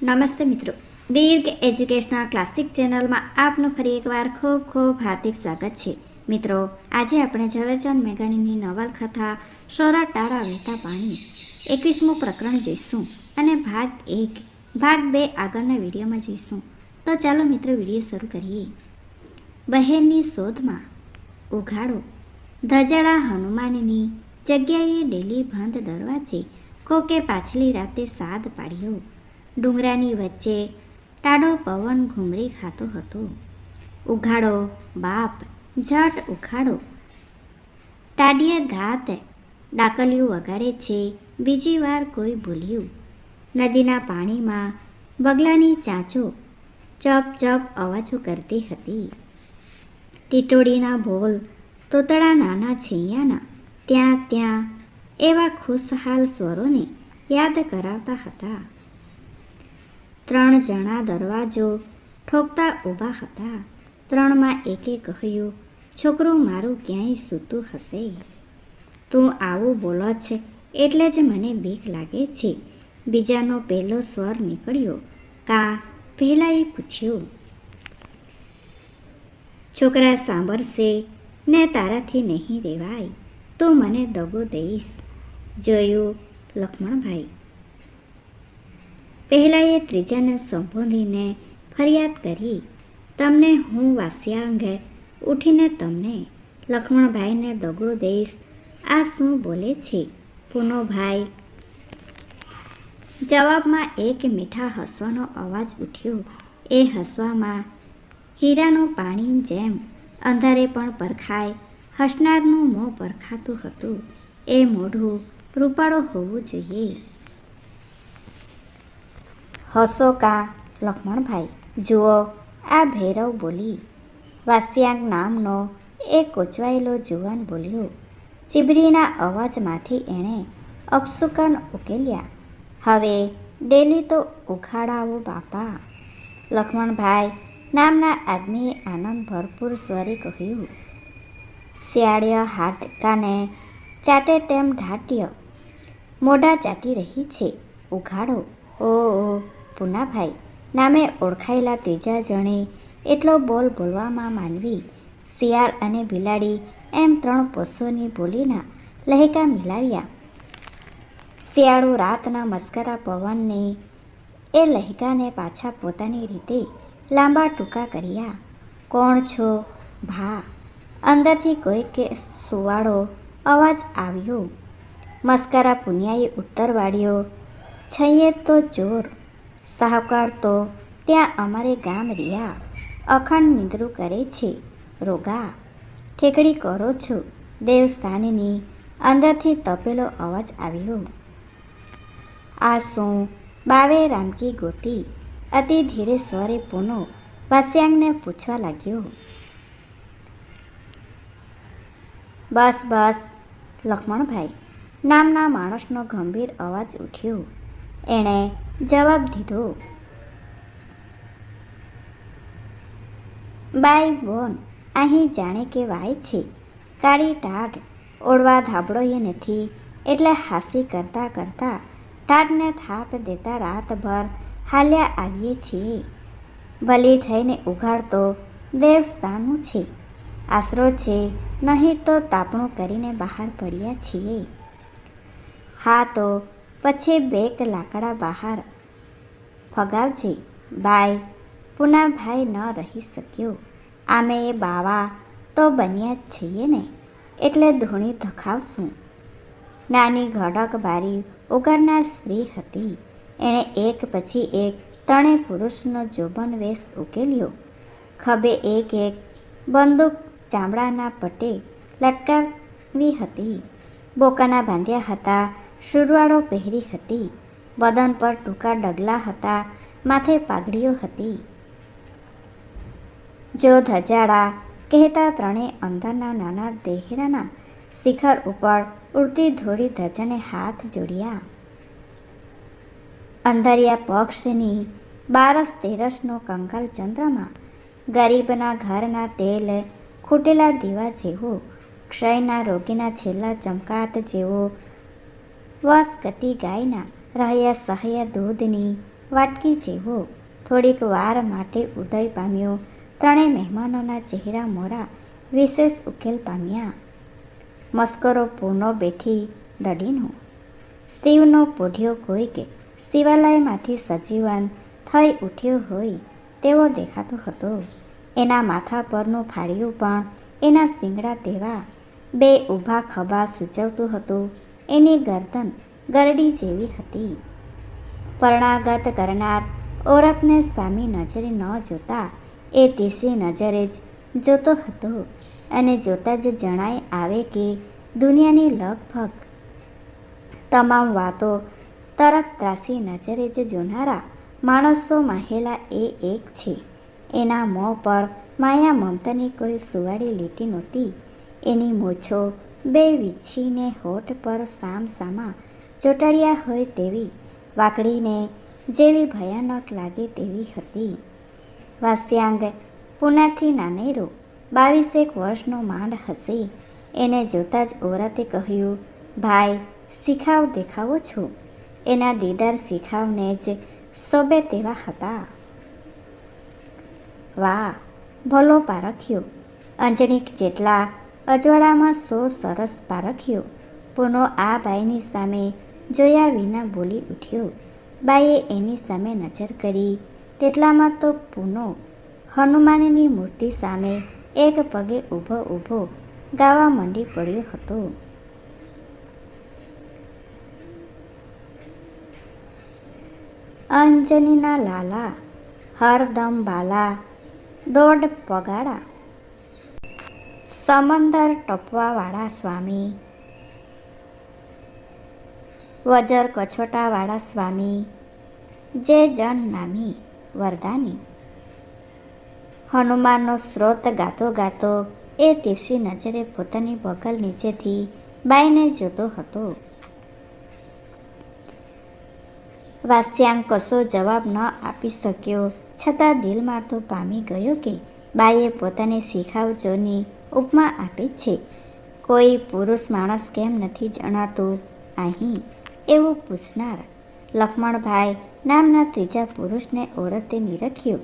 નમસ્તે મિત્રો. દીર્ઘ educational classic ચેનલમાં આપનું ફરી એકવાર ખૂબ ખૂબ હાર્દિક સ્વાગત છે. મિત્રો, આજે આપણે ઝવેરચંદ મેઘાણીની નવલકથા સોરા ટારા વહેતા પાણી, એકવીસમું પ્રકરણ જોઈશું અને ભાગ એક, ભાગ બે આગળના વિડીયોમાં જોઈશું. તો ચાલો મિત્રો વીડિયો શરૂ કરીએ. બહેનની શોધમાં, ઉઘાડો. ધજાડા હનુમાનની જગ્યાએ ડેલી બંધ દરવાજે કોકે પાછલી રાતે સાદ પાડ્યો. ડુંગરાની વચ્ચે ટાડો પવન ઘૂમરી ખાતો હતો. ઉઘાડો, બાપ જટ ઉખાડો ટાડીએ ધાત ડાકલિયું વગાડે છે, બીજી વાર કોઈ ભૂલ્યું નદીના પાણીમાં બગલાની ચાંચો ચપ ચપ અવાજો કરતી હતી. ટીટોડીના બોલ તોતળા નાના છૈયાના, ત્યાં ત્યાં એવા ખુશહાલ સ્વરોને યાદ કરાવતા હતા. ત્રણ જણા દરવાજો ઠોકતા ઊભા હતા. ત્રણમાં એકે કહ્યું, છોકરું, મારું ક્યાંય સૂતું હશે? તું આવું બોલો છે, એટલે જ મને બીક લાગે છે. બીજાનો પહેલો સ્વર નીકળ્યો, કા? પહેલાંએ પૂછ્યું, છોકરા સાંભળશે ને તારાથી નહીં રહેવાય તો મને દગો દઈશ. જોયું લક્ષ્મણભાઈ પહેલાંએ ત્રીજાને સંબોધીને ફરિયાદ કરી, તમને હું વાસ્યા અંગે ઉઠીને તમને લક્ષ્મણભાઈને દગો દઈશ. આ શું બોલે છે પૂનોભાઈ જવાબમાં એક મીઠા હસવાનો અવાજ ઉઠ્યો. એ હસવામાં, હીરાનું પાણી જેમ અંધારે પણ પરખાય, હસનારનું મોં પરખાતું હતું. એ મોઢું રૂપાળો હોવું જોઈએ. હસો કા? લક્ષ્મણભાઈ જુઓ, આ ભૈરવ બોલી. વાસ્યાંગ નામનો એ કોચવાયેલો જુવાન બોલ્યો. ચીબરીના અવાજમાંથી એણે અપસુકન ઉકેલ્યા. હવે ડેલી તો ઉખાડાવો બાપા. લક્ષ્મણભાઈ નામના આદમીએ આનંદ ભરપૂર સ્વરે કહ્યું. શિયાળીય હાડકાને ચાટે તેમ ઢાટ્ય. મોઢા ચાટી રહી છે. ઉઘાડો. ઓ ઓ પૂનાભાઈ નામે ઓળખાયેલા ત્રીજા જણે એટલો બોલ બોલવામાં માનવી, શિયાળ અને બિલાડી એમ ત્રણ પશુઓની બોલીના લહેકા મિલાવ્યા. શિયાળો રાતના મસ્કરા પવનને, એ લહેકાને પાછા પોતાની રીતે લાંબા ટૂંકા કર્યા. કોણ છો? ભા. અંદરથી કોઈકે સુવાળો અવાજ આવ્યો. મસ્કરા પુનિયાએ ઉત્તર વાળ્યો, છઈએ તો ચોર. સાહુકાર તો ત્યાં અમારે ગામ રહ્યા. અખંડ નિંદરું કરે છે. રોગા, ઠેકડી કરો છો. દેવસ્થાનની અંદરથી તપેલો અવાજ આવ્યો. આ શું બાવે રામકી ગોતી. અતિ ધીરે સ્વરે પૂનો વાસ્યાંગને પૂછવા લાગ્યો. બસ બસ, લક્ષ્મણભાઈ, નામના માણસનો ગંભીર અવાજ ઉઠ્યો. એણે જવાબ દીધો. બાય બોન, અહીં જાણે કે વાય છે, કાળી ટાઢ ઓળવા ધાબળોએ નથી, એટલે હાસી કરતાં કરતાં ટાટને થાપ દેતા રાતભર હાલ્યા આવીએ છીએ. ભલી થઈને ઉઘાડતો દેવસ્થાનું છે, આશરો છે, નહીં તો તાપણું કરીને બહાર પડ્યા છીએ. હા તો પછી બેક લાકડા બહાર ફગાવજે. બાય, પૂનાભાઈ ન રહી શક્યો. આમે એ બાવા તો બન્યા જ છીએ ને, એટલે ધૂણી ધખાવશું. નાની ઘડક બારી ઉગાડનાર સ્ત્રી હતી. એણે એક પછી એક ત્રણે પુરુષનો જોબન વેશ ઉકેલ્યો. ખભે એક એક બંદૂક ચામડાના પટે લટકાવી હતી. બોકાના બાંધ્યા હતા સુરવાળો પહેરી હતી. બદન પર ટૂંકા ડગલા હતા. માથે પાઘડીઓ હતી. જો ધજાડા કહેતા ત્રણે અંદરના નાના દેહરાના શિખર ઉપર ઉડતી ધોળી ધજાને હાથ જોડ્યા. અંધારિયા પક્ષની બારસ તેરસનો કંકાલ ચંદ્રમાં ગરીબના ઘરના તેલ ખૂટેલા દીવા જેવો, ક્ષયના રોગીના છેલ્લા ચમકાત જેવો વસકતી ગાયના રહ્યા સહ્યા દૂધની વાટકી જેવો થોડીક વાર માટે ઉદય પામ્યો. ત્રણેય મહેમાનોના ચહેરા મોરા વિશેષ ઉકેલ પામ્યા. મસ્કરો પૂનો બેઠી દડીનો શિવનો પોઢિયો કોઈક શિવાલયમાંથી સજીવન થઈ ઉઠ્યો હોય તેવો દેખાતો હતો. એના માથા પરનું ફાળિયું પણ એના શિંગડા તેવા બે ઊભા ખભા સૂચવતું હતું. એની ગરદન ગરડી જેવી હતી. પરણાગત કરનાર ઓરતને સામી નજરે ન જોતા એ તીરસી નજરે જ જોતો હતો અને જોતાં જ જણાય આવે કે દુનિયાની લગભગ તમામ વાતો તરત ત્રાસી નજરે જ જોનારા માણસો માહેલા એ એક છે. એના મોં પર માયા મમતાની કોઈ સુવાળી લીટી નહોતી. એની મૂછો બે વીછીને હોઠ પર સામ સામા ચોટાડ્યા હોય તેવી વાકડીને જેવી ભયાનક લાગે તેવી હતી. વાસ્યાંગ પુનાથી નાનેરો બાવીસેક વર્ષનો માંડ હશે. એને જોતાં જ ઓરતે કહ્યું, ભાઈ શિખાવ દેખાવો છો? એના દીદાર શિખાવને જ સોબે તેવા હતા. વાહ, ભલો પારખ્યો. અંજણીક જેટલા અજવાળામાં સો સરસ પારખ્યો પૂનો આ બાઈની સામે જોયા વિના બોલી ઉઠ્યો. બાઈએ એની સામે નજર કરી. તેટલામાં તો પૂનો હનુમાનની મૂર્તિ સામે એક પગે ઊભો ઊભો ગાવા મંડી પડ્યો હતો. અંજનીના લાલા, હરદમ બાલા દોડ પગાડા સમંદર ટપવાવાળા સ્વામી. વજર કછોટાવાળા સ્વામી. જે જન નામી વરદાની. હનુમાનનો સ્ત્રોત ગાતો ગાતો એ તીરસી નજરે પોતાની બગલ નીચેથી બાઈને જોતો હતો. વાસ્યાંગ કશો જવાબ ન આપી શક્યો, છતાં દિલમાં તો પામી ગયો કે બાઈએ પોતાને શીખાવજોની ઉપમા આપે છે. કોઈ પુરુષ માણસ કેમ નથી જણાતું અહીં? એવું પૂછનાર લક્ષ્મણભાઈ નામના ત્રીજા પુરુષને ઓરતે નિરખ્યો.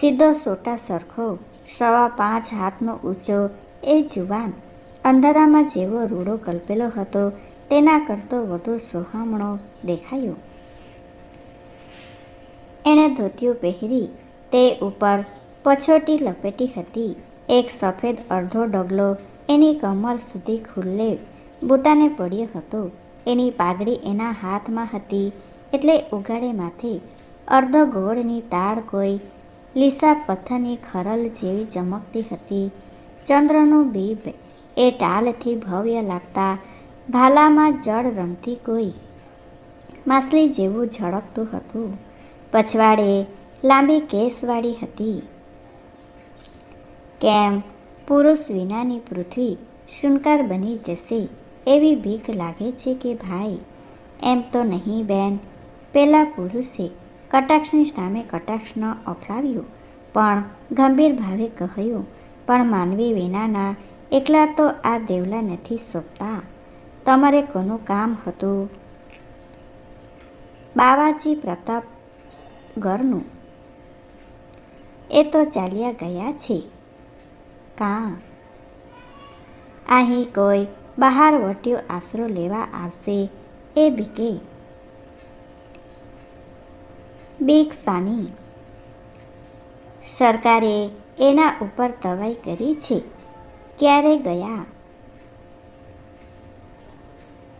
સીધો સોટા સરખો, સવા પાંચ હાથનો ઊંચો, એ જુવાન અંધારામાં જેવો રૂડો કલ્પેલો હતો, તેના કરતો વધુ સોહામણો દેખાયો. એણે ધોતિયું પહેરી, તે ઉપર પછોટી લપેટી હતી. એક સફેદ અડધો ડગલો એની કમર સુધી ખુલ્લે બુતાને પડ્યો હતો. એની પાઘડી એના હાથમાં હતી એટલે ઉગાડે માથે અર્ધ ગોળની તાળ કોઈ લીસા પથ્થરની ખરલ જેવી ચમકતી હતી. ચંદ્રનું બીબ એ ટાલથી ભવ્ય લાગતા ભાલામાં જળ રમતી કોઈ માછલી જેવું ઝળકતું હતું. પછવાડે લાંબી કેસવાળી હતી. કેમ? પુરુષ વિનાની પૃથ્વી શુનકાર બની જશે એવી ભીખ લાગે છે કે ભાઈ, એમ તો નહીં બેન. પેલા પુરુષે કટાક્ષની સામે કટાક્ષ ન અફડાવ્યું પણ ગંભીર ભાવે કહ્યું, પણ માનવી વિનાના એકલા તો આ દેવલા નથી સોંપતા. તમારે કોનું કામ હતું? બાવાજી પ્રતાપ ઘરનું. એ તો ચાલ્યા ગયા છે. કાં? અહીં કોઈ બહાર વટ્યો આશરો લેવા આવશે, એ બીકે. બીક સાની. સરકારે એના ઉપર તવાઈ કરી છે. ક્યારે ગયા?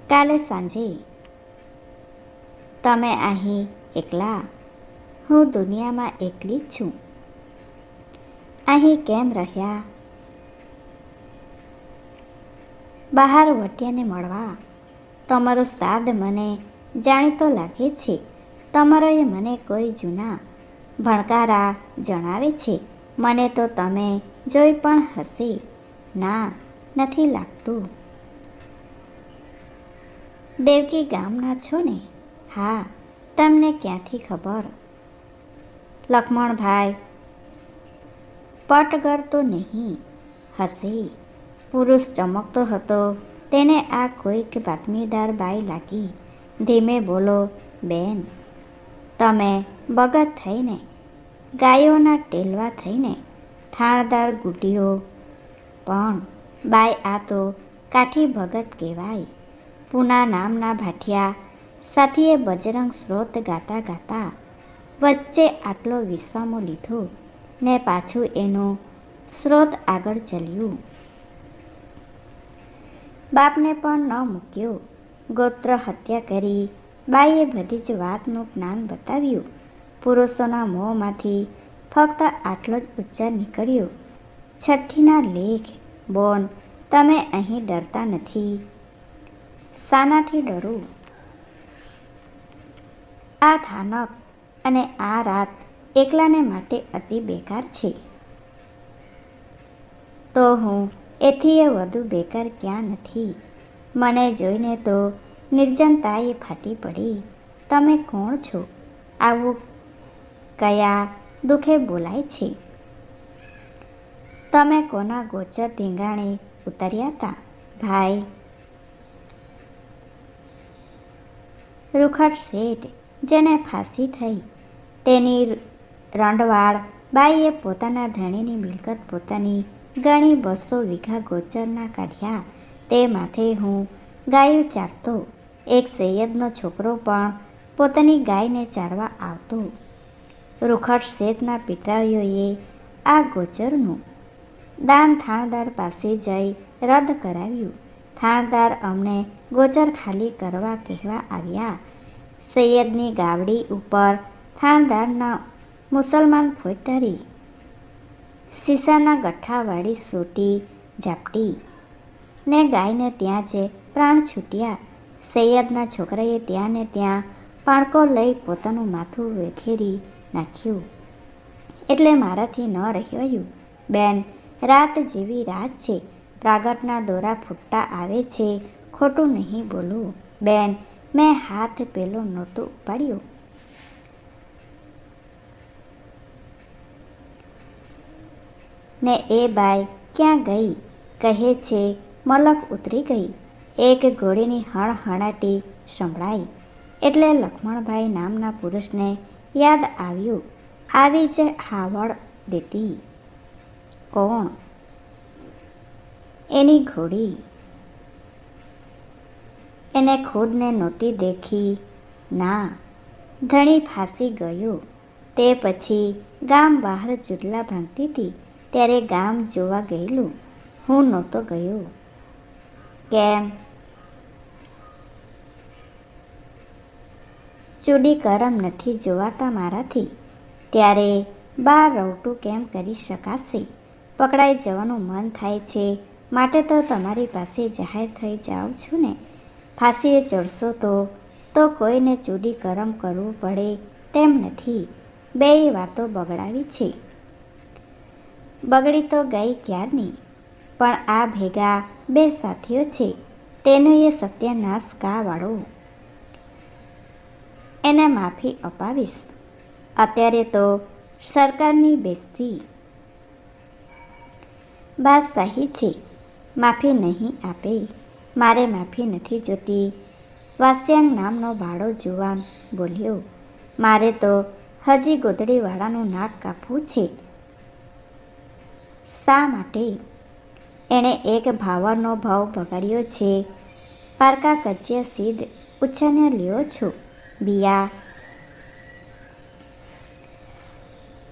કાલે સાંજે. તમે અહીં એકલા? હું દુનિયામાં એકલી જ છું. અહીં કેમ રહ્યા? બહાર વટ્યાને મળવા. તમારો સાદ મને જાણીતો લાગે છે. તમારો એ મને કોઈ જૂના ભણકારા જણાવે છે. મને તો તમે જોઈ પણ હશે. ના, નથી લાગતું. દેવકી ગામના છો ને? હા, તમને ક્યાંથી ખબર? લક્ષ્મણભાઈ, પટગર તો નહીં, હશે. પુરુષ ચમકતો હતો. તેને આ કોઈક બાતમીદાર બાઈ લાગી. ધીમે બોલો, બેન, તમે બગત થઈને, ગાયોના ટેલવા થઈને થાણદાર ગુટીઓ પણ બાય આ તો કાઠી ભગત કહેવાય. પૂના નામના ભાઠિયા સાથીએ બજરંગ સ્રોત ગાતા ગાતા વચ્ચે આટલો વિશ્રામો લીધો ને પાછું એનું સ્રોત આગળ ચાલ્યું. બાપને પણ ન મૂક્યો. ગોત્ર હત્યા કરી, બાઈએ બધી જ વાતનું જ્ઞાન બતાવ્યું. પુરુષોના મોંમાંથી ફક્ત આટલો જ ઉચ્ચાર નીકળ્યો. છઠ્ઠીના લેખ, બોન, તમે અહીં ડરતા નથી. શાનાથી ડરું. આ થાનક અને આ રાત એકલાને માટે અતિ બેકાર છે. તો હું એથી એ વધુ બેકાર ક્યાં નથી? મને જોઈને તો નિર્જનતાએ ફાટી પડી. તમે કોણ છો? આવું કયા દુઃખે બોલાય છે? તમે કોના ગોચર ધીંગાણે ઉતર્યા હતા? ભાઈ. રૂખડ શેઠ, જેને ફાંસી થઈ, તેની રંડવાળ બાઈએ પોતાના ધણીની મિલકત પોતાની ગણી બસો વીઘા ગોચરના કાઢ્યા. તે માથે હું ગાયું ચારતો. એક સૈયદનો છોકરો પણ પોતાની ગાયને ચારવા આવતો. રૂખડ શેઠના પિતરાઈઓએ આ ગોચરનું દાન થાણદાર પાસે જઈ રદ કરાવ્યું. થાણદાર અમને ગોચર ખાલી કરવા કહેવા આવ્યા. સૈયદની ગાવડી ઉપર થાણદારના મુસલમાન ફોજદારી સીસાના ગઠ્ઠાવાળી સોટી ઝાપટી ને ગાયને ત્યાં જ પ્રાણ છૂટ્યા, સૈયદના છોકરાએ ત્યાં ને ત્યાં પાણકો લઈ પોતાનું માથું વેખેરી નાખ્યું. એટલે મારાથી ન રહ્યું બેન, રાત જેવી રાત છે. પ્રાગટના દોરા ફૂટતા આવે છે. ખોટું નહીં બોલું બેન, મેં હાથ પેલો નહોતો ઉપાડ્યો. ને એ બાઈ ક્યાં ગઈ? કહે છે, મલક ઉતરી ગઈ. એક ઘોડીની હણહણાટી સંભળાઈ. એટલે લક્ષ્મણભાઈ નામના પુરુષને યાદ આવ્યું. આવી જ હાવળ દેતી. કોણ? એની ઘોડી. એને ખુદને નહોતી દેખી. ના, ધણી ફાંસી ગયો. તે પછી ગામ બહાર ચૂડલા ભાંગતી હતી. ત્યારે ગામ જોવા ગયેલું. હું નહોતો ગયો. કેમ? ચૂડી કરમ નથી જોવાતા મારાથી. ત્યારે બાર રવટું કેમ કરી શકાશે? પકડાઈ જવાનું મન થાય છે. માટે તો તમારી પાસે જાહેર થઈ જાઉં છું ને. ફાંસીએ ચડશો તો? તો કોઈને ચૂડી કરમ કરવું પડે તેમ નથી. બેય વાતો બગડાવી છે. બગડી તો ગઈ ક્યારની? પણ આ ભેગા બે સાથીઓ છે, તેનો એ સત્યાનાશ કાવાળો એને માફી અપાવીશ. અત્યારે તો સરકારની બેસતી. બાદશાહી છે, માફી નહીં આપે. મારે માફી નથી જોતી. વાસ્યાંગ નામનો ભાડો જુવાન બોલ્યો, મારે તો હજી ગોદડીવાળાનું નાક કાપવું છે. શા માટે? એણે એક ભાવરનો ભાવ બગાડ્યો છે. પારકા કચ્યા સીધ ઉછાને લ્યો છો, બિયા.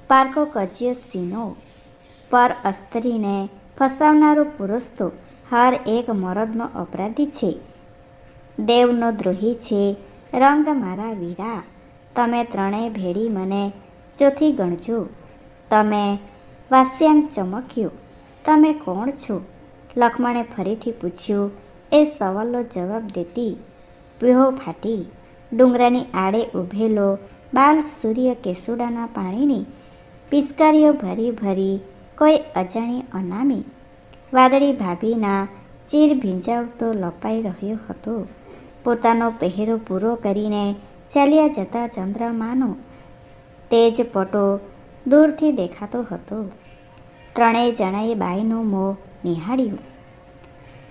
પારકો કચ્યો સીનો, પર અસ્ત્રીને ફસાવનારો પુરુષ તો હર એક મરદનો અપરાધી છે. દેવનો દ્રોહી છે. રંગ મારા વીરા. તમે ત્રણેય ભેડી મને ચોથી ગણજો. તમે વાસ્યાંગ ચમક્યો. તમે કોણ છો? લક્ષ્મણે ફરીથી પૂછ્યું. એ સવાલનો જવાબ દેતી. પીહો ફાટી. ડુંગરાની આડે ઊભેલો બાલ સૂર્ય કેસુડાના પાણીની પિચકારીઓ ભરી ભરી કોઈ અજાણી અનામી વાદળી ભાભીના ચીર ભીંજાવતો લપાઈ રહ્યો હતો. પોતાનો પહેરો પૂરો કરીને ચાલ્યા જતા ચંદ્રમાનો તેજ પટો દૂરથી દેખાતો હતો. ત્રણેય જણાએ બાઈનું મોં નિહાળ્યું.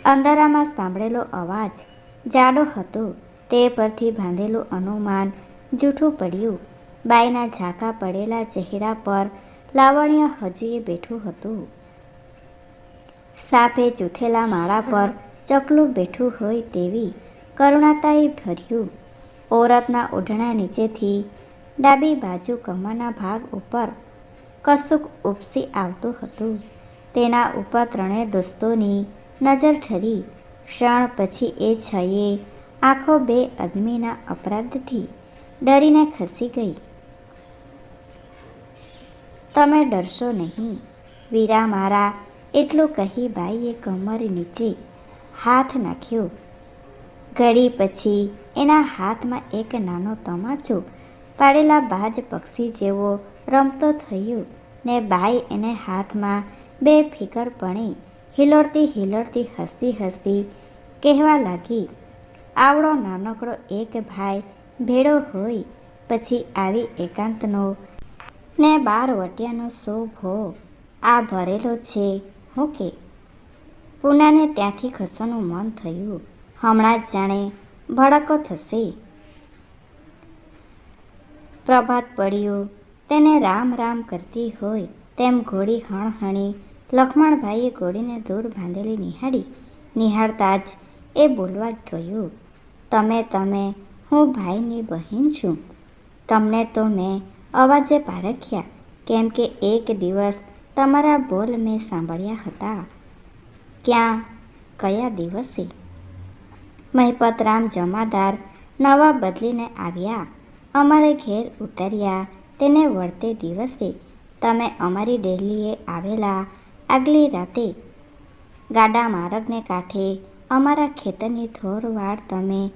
અંધારામાં સાંભળેલો અવાજ જાડો હતો. તે પરથી બાંધેલું અનુમાન જૂઠું પડ્યું. બાઈના ઝાંકા પડેલા ચહેરા પર લાવણ્ય હજીએ બેઠું હતું. સાપે ચૂથેલા માળા પર ચકલું બેઠું હોય તેવી કરુણાતાએ ભર્યું. ઓરતના ઓઢણા નીચેથી ડાબી બાજુ કમરના ભાગ ઉપર કશુંક ઉપસી આવતું હતું. તેના ઉપર ત્રણેય દોસ્તોની નજર ઠરી. ક્ષણ પછી એ છયે આંખો બે અદમીના અપરાધથી ડરીને ખસી ગઈ. તમે ડરશો નહીં, વીરા મારા, એટલું કહી બાઈએ કમર નીચે હાથ નાખ્યો. ઘડી પછી એના હાથમાં એક નાનો તમાચો પાડેલા બાજ પક્ષી જેવો રમતો થયો ને બાઈ એને હાથમાં બે ફિકર પણી હિલોડતી હિલોડતી હસતી હસતી કહેવા લાગી, આવડો નાનકડો એક ભાઈ ભેળો હોય, પછી આવી એકાંતનો ને બાર વટિયાનો શોભો આ ભરેલો છે, હું કે? પૂનાને ત્યાંથી ખસવાનું મન થયું. હમણાં જ જાણે ભડકો થશે. પ્રભાત પડ્યું. તેને રામ રામ કરતી હોય તેમ ઘોડી હણહણી લખમણભાઈએ ઘોડીને દૂર બાંધેલી નિહાળી. નિહાળતા જ એ બોલવા ગયું તમે તમે, હું ભાઈની બહેન છું. તમને તો મેં અવાજે પારખ્યા, કેમ કે એક દિવસ તમારા બોલ મેં સાંભળ્યા હતા. ક્યાં, કયા દિવસે? મહિપતરામ જમાદાર નવા બદલીને આવ્યા. અમારે ઘેર ઉતર્યા. તેને વળતે દિવસે તમે અમારી ડેલીએ આવેલા આગલી રાતે ગાડા માર્ગને કાંઠે અમારા ખેતરની થોરવાડ તમે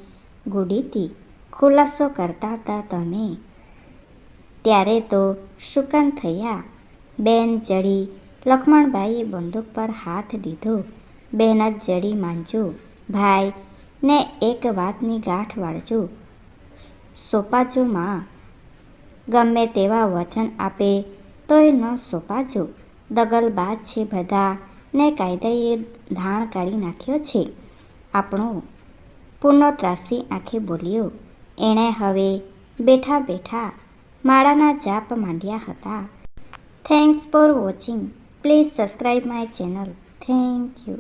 ગુડીતી ખુલાસો કરતા હતા તમે. ત્યારે તો શુકન થયા. બેન ચડી લક્ષ્મણભાઈએ બંદૂક પર હાથ દીધો. બેન જ જડી માંજો ભાઈ, ને એક વાતની ગાંઠ વાળજો. સોપાજો માં ગમે તેવા વચન આપે, તોય ન સોંપાજો. દગલબાજ છે બધા, ને કાયદાએ ધાણ કાઢી નાખ્યો છે. આપણો પૂર્ણ ત્રાસી આંખે બોલ્યો, એણે હવે બેઠા બેઠા માળાના જાપ માંડ્યા હતા. Thanks for watching please subscribe my channel thank you